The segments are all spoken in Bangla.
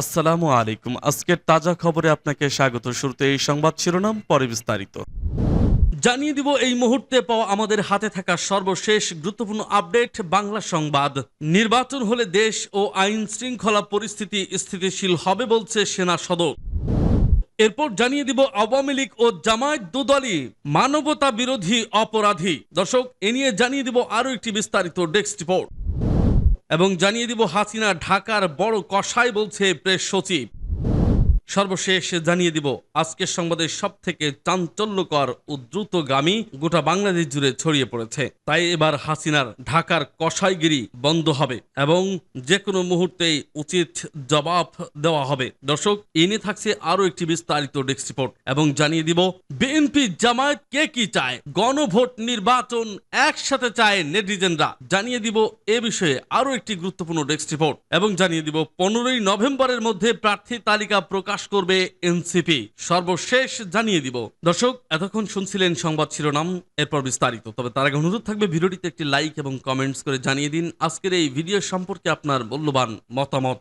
আসসালামু আলাইকুম। আজকের তাজা খবরে আপনাকে স্বাগত। শুরুতে এই সংবাদ শিরোনাম, পরে বিস্তারিত। জানিয়ে দিব এই মুহূর্তে পাওয়া আমাদের হাতে থাকা সর্বশেষ গুরুত্বপূর্ণ আপডেট, বাংলা সংবাদ। নির্বাচন হলে দেশ ও আইন শৃঙ্খলা পরিস্থিতি স্থিতিশীল হবে বলছে সেনা সদর। এরপর জানিয়ে দিব আওয়ামী লীগ ও জামায়াত দুদলই মানবতা বিরোধী অপরাধী। দর্শক, এ নিয়ে জানিয়ে দিব আরও একটি বিস্তারিত ডেস্ক রিপোর্ট। এবং জানিয়ে দিব হাসিনা ঢাকার বড় কষাই বলছে প্রেস সচিব। সর্বশেষ জানিয়ে দিব, আজকের সংবাদের সব থেকে চাঞ্চল্যকর ও দ্রুতগামী গোটা বাংলাদেশ জুড়ে ছড়িয়ে পড়েছে। তাই এবার হাসিনার ঢাকার কষাইগিরি বন্ধ হবে এবং যে কোনো মুহূর্তেই উচিত জবাব দেওয়া হবে। দর্শক এনে থাকছে আরও একটি বিস্তারিত ডেস্ক রিপোর্ট এবং জানিয়ে দিব, বিএনপি জামায়াত কে কি চায়? গণভোট নির্বাচন একসাথে চায় নেটিজেনরা। জানিয়ে দিব, এ বিষয়ে আরও একটি গুরুত্বপূর্ণ ডেস্ক রিপোর্ট এবং জানিয়ে দিব, পনেরোই নভেম্বরের মধ্যে প্রার্থী তালিকা প্রকাশ করবে এনসিপি। সর্বশেষ জানিয়ে দিব। দর্শক, এতক্ষণ শুনছিলেন সংবাদ শিরোনাম, এরপর বিস্তারিত। তবে তার আগে অনুরোধ থাকবে ভিডিওটিতে একটি লাইক এবং কমেন্টস করে জানিয়ে দিন। আজকের এই ভিডিও সম্পর্কে আপনার মূল্যবান মতামত।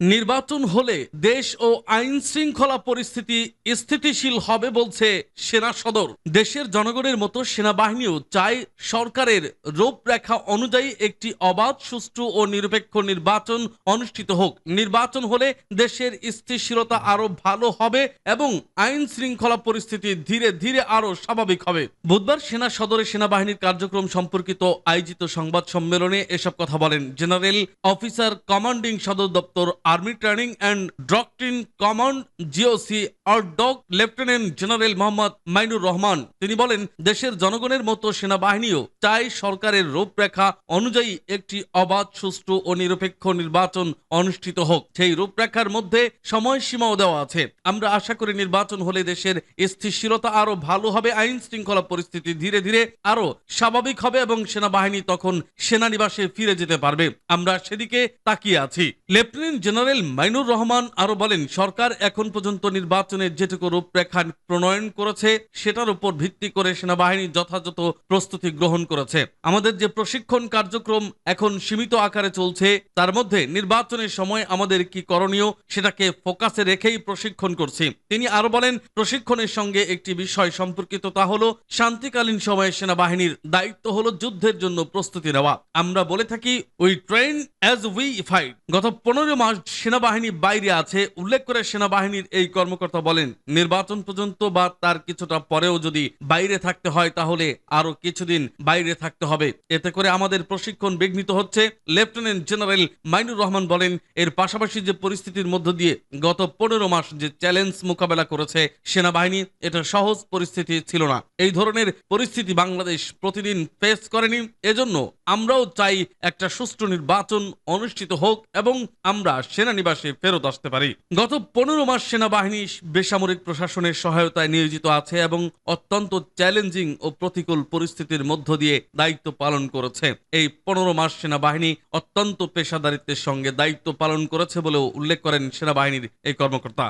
নির্বাচন হলে দেশ ও আইন শৃঙ্খলা পরিস্থিতি স্থিতিশীল হবে বলছে সেনা সদর। দেশের জনগণের মতো সেনাবাহিনীও চায় সরকারের রূপরেখা অনুযায়ী একটি অবাধ, সুষ্ঠু ও নিরপেক্ষ নির্বাচন অনুষ্ঠিত হোক। নির্বাচন হলে দেশের স্থিতিশীলতা আরও ভালো হবে এবং আইন শৃঙ্খলা পরিস্থিতি ধীরে ধীরে আরও স্বাভাবিক হবে। বুধবার সেনা সদরে সেনাবাহিনীর কার্যক্রম সম্পর্কিত আয়োজিত সংবাদ সম্মেলনে এসব কথা বলেন জেনারেল অফিসার কমান্ডিং সদর দপ্তর army training and doctrine command GOC ARTDOC lieutenant general Mohammad Mainur Rahman. তিনি বলেন, দেশের জনগণের মতো সেনাবাহিনীও চায় সরকারের রূপরেখা অনুযায়ী একটি অবাধ, সুষ্ঠু ও নিরপেক্ষ নির্বাচন অনুষ্ঠিত হোক। সেই রূপরেখার মধ্যে সময়সীমাও দেওয়া আছে। আমরা আশা করি নির্বাচন হলে দেশের স্থিতিশীলতা আরও ভালো হবে। আইন শৃঙ্খলা পরিস্থিতি ধীরে ধীরে আরও স্বাভাবিক হবে এবং সেনাবাহিনী তখন সেনানিবাসে ফিরে যেতে পারবে। আমরা সেদিকে তাকিয়ে আছি। লেফটেন্যান্ট জেনারেল মাইনুর রহমান আরও বলেন, সরকার এখন পর্যন্ত নির্বাচনের যেটুকু রূপরেখা প্রণয়ন করেছে, সেটার উপর ভিত্তি করে সেনাবাহিনী যথাযথ প্রস্তুতি গ্রহণ করেছে। আমাদের যে প্রশিক্ষণ কার্যক্রম এখন সীমিত আকারে চলছে, তার মধ্যে নির্বাচনের সময় আমাদের কি করণীয়, সেটাকে ফোকাসে রেখেই প্রশিক্ষণ করছি। তিনি আরও বলেন, প্রশিক্ষণের সঙ্গে একটি বিষয় সম্পর্কিত তা হলো, শান্তিকালীন সময়ে সেনাবাহিনীর দায়িত্ব হলো যুদ্ধের জন্য প্রস্তুতি নেওয়া। আমরা বলে থাকি we train as we fight গত পনেরো মাস সেনাবাহিনী বাইরে আছে। উল্লেখ করে সেনাবাহিনীর এই কর্মকর্তা বলেন, নির্বাচন পর্যন্ত বা তার কিছুটা পরেও যদি বাইরে থাকতে হয় তাহলে আরও কিছুদিন বাইরে থাকতে হবে। এতে করে আমাদের প্রশিক্ষণ বিঘ্নিত হচ্ছে। লেফটেন্যান্ট জেনারেল মাইনুর রহমান বলেন, এর পাশাপাশি যে পরিস্থিতির মধ্য দিয়ে গত পনেরো মাস যে চ্যালেঞ্জ মোকাবেলা করেছে সেনাবাহিনী, এটা সহজ পরিস্থিতি ছিল না। এই ধরনের পরিস্থিতি বাংলাদেশ প্রতিদিন ফেস করেনি। এজন্য আমরাও চাই একটা সুষ্ঠু নির্বাচন অনুষ্ঠিত হোক এবং আমরা সেনানিবাসে ফেরত আসতে পারি। গত পনেরো মাস সেনাবাহিনী বেসামরিক প্রশাসনের সহায়তায় নিয়োজিত আছে এবং অত্যন্ত চ্যালেঞ্জিং ও প্রতিকূল পরিস্থিতির মধ্য দিয়ে দায়িত্ব পালন করেছে। এই পনেরো মাস সেনাবাহিনী অত্যন্ত পেশাদারিত্বের সঙ্গে দায়িত্ব পালন করেছে বলেও উল্লেখ করেন সেনাবাহিনীর এই কর্মকর্তা।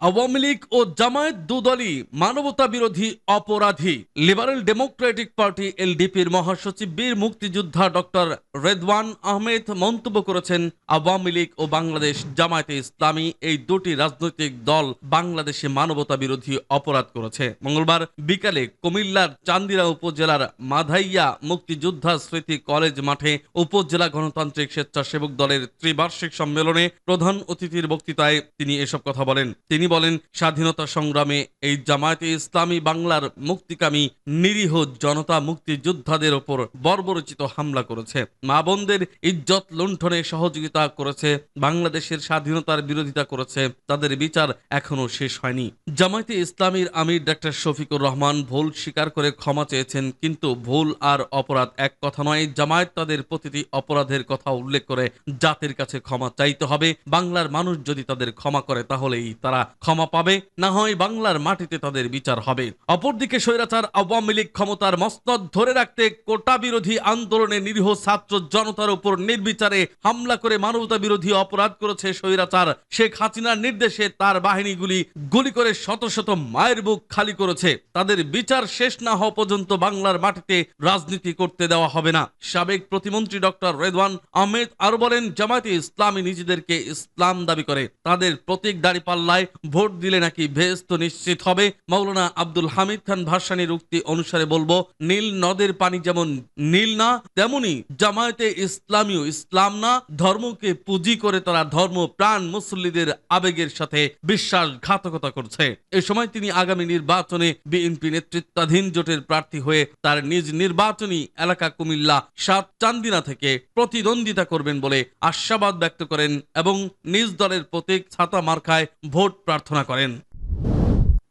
আওয়ামী লীগ ও জামায়াত দুদলই মানবতা বিরোধী অপরাধী লিবারেল ডেমোক্রেটিক পার্টি এলডিপির মহাসচিব বীর মুক্তিযোদ্ধা ডক্টর রেদওয়ান আহমেদ মন্তব্য করেছেন, আওয়ামী লীগ ও বাংলাদেশ জামায়াতে ইসলামী এই দুটি রাজনৈতিক দল বাংলাদেশে মানবতা বিরোধী অপরাধ করেছে। মঙ্গলবার বিকালে কুমিল্লার চান্দিরা উপজেলার মাধাইয়া মুক্তিযোদ্ধা স্মৃতি কলেজ মাঠে উপজেলা গণতান্ত্রিক স্বেচ্ছাসেবক দলের ত্রিবার্ষিক সম্মেলনে প্রধান অতিথির বক্তৃতায় তিনি এসব কথা বলেন। তিনি বলেন, স্বাধীনতা সংগ্রামে এই জামায়াতে ইসলামী বাংলার মুক্তিকামী নিরীহ জনতা মুক্তিযোদ্ধাদের ওপর বর্বরচিত হামলা করেছে। মা বোনদের ইজ্জত লুণ্ঠনে সহযোগিতা করেছে, বাংলাদেশের স্বাধীনতার বিরোধিতা করেছে, তাদের বিচার এখনও শেষ হয়নি। জামায়াতে ইসলামীর আমির ডাক্তার শফিকুর রহমান ভুল স্বীকার করে ক্ষমা চেয়েছেন, কিন্তু ভুল আর অপরাধ এক কথা নয়, জামায়াত তাদের প্রতিটি অপরাধের কথা উল্লেখ করে জাতির কাছে ক্ষমা চাইতে হবে। বাংলার মানুষ যদি তাদের ক্ষমা করে, তাহলেই তারা ক্ষমা পাবে, না হয় বাংলার মাটিতে তাদের বিচার হবে। অপরদিকে স্বৈরাচার আওয়ামী লীগ ক্ষমতার মস্তদ ধরে রাখতে কোটা বিরোধী আন্দোলনে নিরীহ ছাত্র জনতার উপর নির্বিচারে হামলা করে মানবতা বিরোধী অপরাধ করেছে স্বৈরাচার। শেখ হাসিনার নির্দেশে তার বাহিনীগুলি গুলি করে শত শত মায়ের বুক খালি করেছে। তাদের বিচার শেষ না হওয়া পর্যন্ত বাংলার মাটিতে রাজনীতি করতে দেওয়া হবে না। সাবেক প্রতিমন্ত্রী ডক্টর রেদওয়ান আহমেদ আরও বলেন, জামায়াতে ইসলামী নিজেদেরকে ইসলাম দাবি করে। তাদের প্রতীক দাড়ি পাল্লায় ভোট দিলে নাকি ভেস্ত নিশ্চিত হবে? মৌলানা আব্দুল হামিদ খান ভাসানির উক্তি অনুসারে বলব, নীল নদের পানি যেমন নীল না, তেমনি জামায়াতে ইসলামীও ইসলাম না। ধর্মকে পুঁজি করে তারা ধর্ম প্রাণ মুসল্লিদের আবেগের সাথে বিশ্বাসঘাতকতা করছে। এ সময় তিনি আগামী নির্বাচনে বিএনপি নেতৃত্বাধীন জোটের প্রার্থী হয়ে তার নিজ নির্বাচনী এলাকা কুমিল্লা সাত চান্দিনা থেকে প্রতিদ্বন্দ্বিতা করবেন বলে আশাবাদ ব্যক্ত করেন এবং নিজ দলের প্রতীক ছাতা মার্কায় ভোট প্রার্থনা করেন।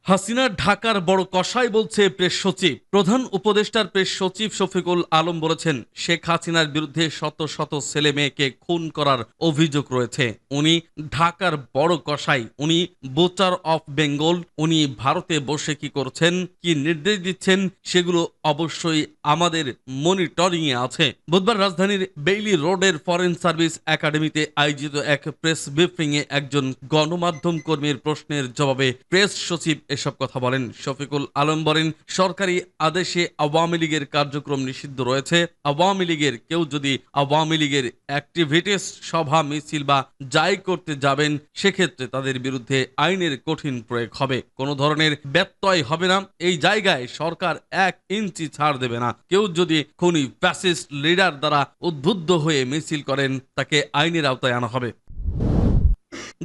হাসিনা ঢাকার বড় কষাই বলছে প্রেস সচিব। প্রধান উপদেষ্টার প্রেস সচিব শফিকুল আলম বলেছেন, শেখ হাসিনার বিরুদ্ধে শত শত ছেলে মেয়েকে খুন করার অভিযোগ রয়েছে। উনি ঢাকার বড় কষাই উনি বোচার অফ বেঙ্গল, উনি ভারতে বসে কি করছেন, কি নির্দেশ দিচ্ছেন, সেগুলো অবশ্যই আমাদের মনিটরিং এ আছে। বুধবার রাজধানীর বেইলি রোডের ফরেন সার্ভিস একাডেমিতে আয়োজিত এক প্রেস ব্রিফিং এ একজন গণমাধ্যম কর্মীর প্রশ্নের জবাবে প্রেস সচিব এসব কথা বলেন শফিকুল আলম বলেন, সরকারি আদেশে আওয়ামী লীগের কার্যক্রম নিষিদ্ধ রয়েছে। আওয়ামী লীগের কেউ যদি আওয়ামী লীগের অ্যাক্টিভিটিস সভা, মিছিল বা যাই করতে যাবেন, সেক্ষেত্রে তাদের বিরুদ্ধে আইনের কঠিন প্রয়োগ হবে। কোনো ধরনের ব্যত্যয় হবে না। এই জায়গায় সরকার এক ইঞ্চি ছাড় দেবে না। কেউ যদি খুনি ফ্যাসিস্ট লিডার দ্বারা উদ্বুদ্ধ হয়ে মিছিল করেন, তাকে আইনের আওতায় আনা হবে।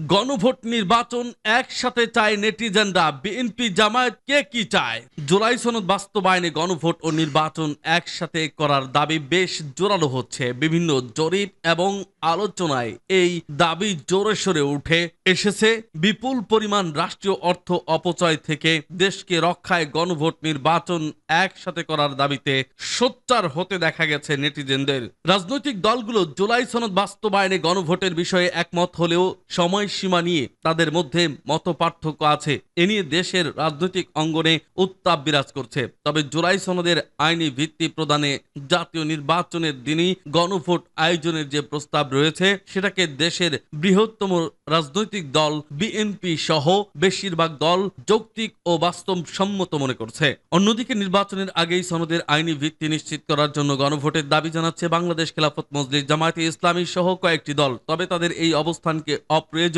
গণভোট নির্বাচন একসাথে চায় নেটিজেনরা। বিএনপি জামায়াত কে কি চায়? জুলাই সনদ বাস্তবায়নে গণভোট ও নির্বাচন একসাথে করার দাবি বেশ জোরালো হচ্ছে। বিভিন্ন জরিপ এবং আলোচনায় এই দাবি জোরে সরে উঠে এসেছে। বিপুল পরিমাণ রাষ্ট্রীয় অর্থ অপচয় থেকে দেশকে রক্ষায় গণভোট নির্বাচন একসাথে করার দাবিতে সোচ্চার হতে দেখা গেছে নেটিজেনদের। রাজনৈতিক দলগুলো জুলাই সনদ বাস্তবায়নে গণভোটের বিষয়ে একমত হলেও সময়সীমা নিয়ে তাদের মধ্যে মত পার্থক্য আছে। এ নিয়ে দেশের রাজনৈতিক অঙ্গনে উত্তাপ বিরাজ করছে। তবে জুলাই সনদের আইনি ভিত্তি প্রদানে জাতীয় নির্বাচনের দিনই গণভোট আয়োজনের যে প্রস্তাব রয়েছে, সেটাকে দেশের বৃহত্তম রাজনৈতিক দল বিএনপি সহ বেশিরভাগ দল যৌক্তিক ও বাস্তবসম্মত মনে করছে। অন্যদিকে নির্বাচনের আগেই সনদের আইনি ভিত্তি নিশ্চিত করার জন্য গণভোটের দাবি জানাচ্ছে বাংলাদেশ খেলাফত মজলিস জামায়াতে ইসলামী সহ কয়েকটি দল। তবে তাদের এই অবস্থানকে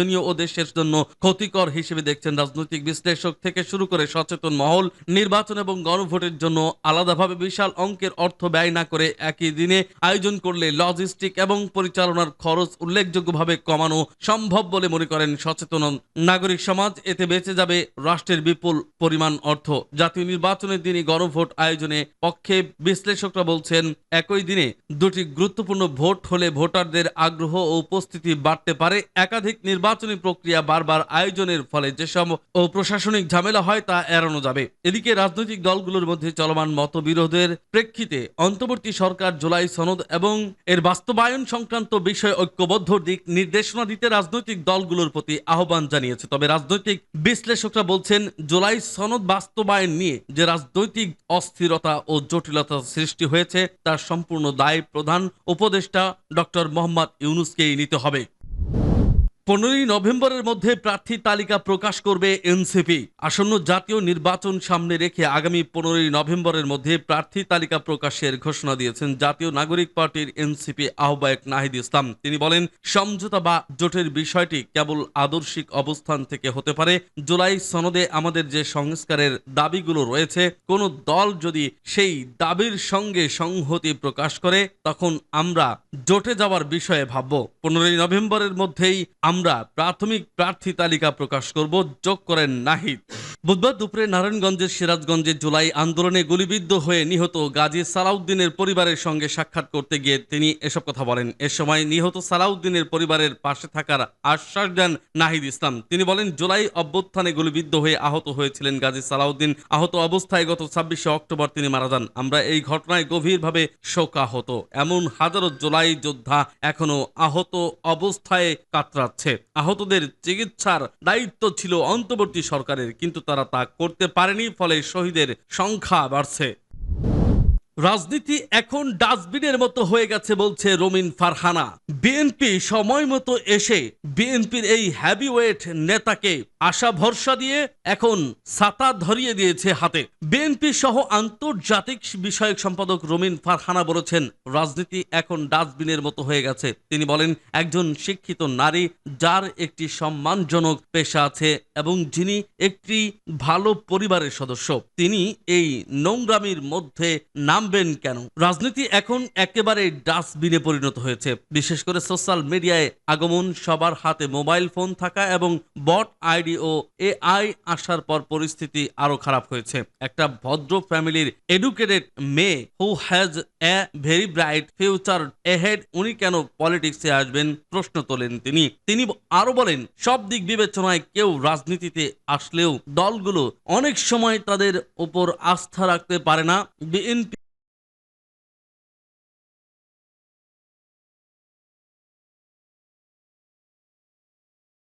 অপ্রয়োজনীয় ও দেশের জন্য ক্ষতিকর হিসেবে দেখছেন রাজনৈতিক বিশ্লেষক থেকে শুরু করে সচেতন মহল। নির্বাচন এবং গণভোটের জন্য আলাদাভাবে বিশাল অঙ্কের অর্থ ব্যয় না করে একই দিনে আয়োজন করলে লজিস্টিক এবং পরিচালনার খরচ উল্লেখযোগ্যভাবে কমানো সম্ভব বলে মনে করেন সচেতন নাগরিক সমাজ। এতে বেঁচে যাবে রাষ্ট্রের বিপুল পরিমাণ অর্থ। জাতীয় নির্বাচনের দিনই গণভোট আয়োজনে পক্ষে বিশ্লেষকরা বলছেন, একই দিনে দুটি গুরুত্বপূর্ণ ভোট হলে ভোটারদের আগ্রহ ও উপস্থিতি বাড়তে পারে। একাধিক নির্বাচনী প্রক্রিয়া বারবার আয়োজনের ফলে যেসব ও প্রশাসনিক ঝামেলা হয় তা এড়ানো যাবে। এদিকে রাজনৈতিক দলগুলোর মধ্যে চলমান মতবিরোধের প্রেক্ষিতে অন্তর্বর্তী সরকার জুলাই সনদ এবং এর বাস্তবায়ন সংক্রান্ত বিষয়ে ঐক্যবদ্ধ দিক নির্দেশনা দিতে রাজনৈতিক দলগুলোর প্রতি আহ্বান জানিয়েছে। তবে রাজনৈতিক বিশ্লেষকরা বলছেন, জুলাই সনদ বাস্তবায়ন নিয়ে যে রাজনৈতিক অস্থিরতা ও জটিলতা সৃষ্টি হয়েছে, তার সম্পূর্ণ দায় প্রধান উপদেষ্টা ডক্টর মোহাম্মদ ইউনুসকেই নিতে হবে। পনেরোই নভেম্বরের মধ্যে প্রার্থী তালিকা প্রকাশ করবে এনসিপি। আসন্ন জাতীয় নির্বাচন সামনে রেখে আগামী পনেরোই নভেম্বরের মধ্যে প্রার্থী তালিকা প্রকাশের ঘোষণা দিয়েছেন জাতীয় নাগরিক পার্টির এনসিপি আহ্বায়ক নাহিদ ইসলাম। তিনি বলেন, সমঝোতা বা জোটের বিষয়টি কেবল আদর্শিক অবস্থান থেকে হতে পারে। জুলাই সনদে আমাদের যে সংস্কারের দাবিগুলো রয়েছে, কোন দল যদি সেই দাবির সঙ্গে সংহতি প্রকাশ করে, তখন আমরা জোটে যাওয়ার বিষয়ে ভাবব। পনেরোই নভেম্বরের মধ্যেই আমরা প্রাথমিক প্রার্থী তালিকা প্রকাশ করব। যোগ করেন নাহিদ। বুধবার দুপুরে নারায়ণগঞ্জের সিরাজগঞ্জে জুলাই আন্দোলনে গুলিবিদ্ধ হয়ে নিহত গাজী সালাউদ্দিনের পরিবারের সঙ্গে সাক্ষাৎ করতে গিয়ে তিনি এসব কথা বলেন। এ সময় নিহত সালাউদ্দিনের পরিবারের পাশে থাকার আশ্বাস দেন নাহিদ ইসলাম। তিনি বলেন, জুলাই অভ্যুত্থানে গুলিবিদ্ধ হয়ে আহত হয়েছিলেন গাজী সালাউদ্দিন। আহত অবস্থায় গত ছাব্বিশে অক্টোবর তিনি মারা যান। আমরা এই ঘটনায় গভীরভাবে শোকাহত। এমন হাজারো জুলাই যোদ্ধা এখনও আহত অবস্থায় কাতরাচ্ছে। আহতদের চিকিৎসার দায়িত্ব ছিল অন্তর্বর্তী সরকারের, কিন্তু তারা তা করতে পারেনি, ফলে শহীদের সংখ্যা বাড়ছে। রাজনীতি এখন ডাস্টবিনের মতো হয়ে গেছে বলছে রমিন ফারহানা। বিএনপি সময় মতো এসে বিএনপির এই হ্যাভিওয়েট নেতাকে আশা ভরসা দিয়ে এখন ছাতা ধরিয়ে দিয়েছে হাতে। বিএনপি সহ আন্তর্জাতিক বিষয়ক সম্পাদক রমিন ফারহানা বলেছেন, রাজনীতি এখন ডাস্টবিনের মতো হয়ে গেছে। তিনি বলেন, একজন শিক্ষিত নারী যার একটি সম্মানজনক পেশা আছে এবং যিনি একটি ভালো পরিবারের সদস্য। তিনি এই নোংরামির মধ্যে নামবেন কেন? রাজনীতি এখন একেবারে ডাস্টবিনে পরিণত হয়েছে। বিশেষ করে সোশ্যাল মিডিয়ায় আগমন, সবার হাতে মোবাইল ফোন থাকা এবং বট আইডি ও এআই আসার পর পরিস্থিতি আরও খারাপ হয়েছে। একটা ভদ্র ফ্যামিলির এডুকেটেড মেয়ে who has a very bright future ahead উনি কেন পলিটিক্সে আসবেন প্রশ্ন তোলেন তিনি। তিনি আরও বলেন, সব দিক বিবেচনায় কেউ রাজনীতিতে আসলেও দলগুলো অনেক সময় তাদের উপর আস্থা রাখতে পারে না। বিএনপি